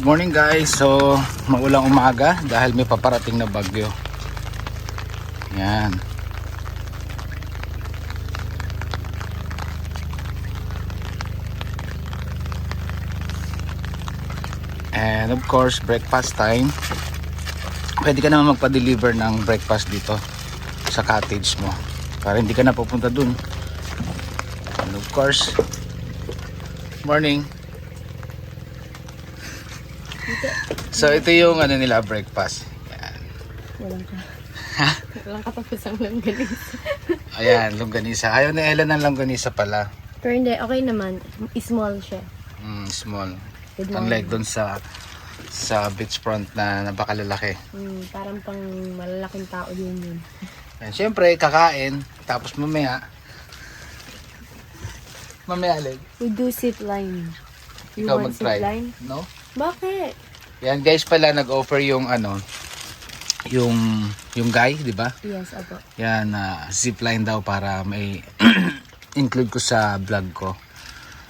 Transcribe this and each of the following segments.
Good morning guys. So, maulang umaga dahil may paparating na bagyo. Yan. And of course, breakfast time. Pwede ka naman magpa-deliver ng breakfast dito sa cottage mo. Para hindi ka na pupunta dun. And of course, morning. So ito yung ano nila breakfast. Yan. Walang ka. Walang katapusang langganis. Ayan, longganisa. Ayaw ni Ella ng longganisa pala. Pero hindi, okay naman. Small siya. Mm, small. Good Unlike doon sa sa beachfront na napakalalaki. Mm, parang pang malalaking tao din yun. Yan, syempre, kakain. Tapos mamaya, mamaya alin. We do zip line. You Ikaw want mag-try. line? No? Bakit? Yan guys pala nag-offer yung ano, yung yung guy, di ba? Yes, apo. Yan, uh, zipline daw para may include ko sa vlog ko.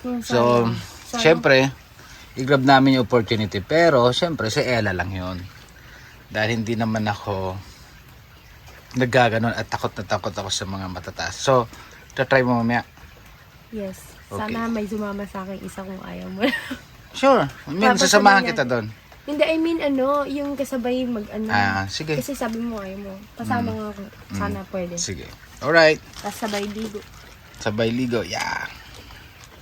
Hmm, So, syempre, i-grab namin yung opportunity. Pero, syempre, si Ella lang yon Dahil hindi naman ako naggaganon at takot na takot ako sa mga matataas. So, try mo mamaya. Yes. Okay. Sana may sumama sa akin isa kung ayaw mo. Sure. I mean, Tapos sasamahan kita doon. hindi, I mean ano, yung kasabay mag ano. Ah, sige. Kasi sabi mo ayaw mo. Kasama nga ako. Sana pwede. Sige. Alright. Tapos sabay ligo. Sabay ligo. Yeah.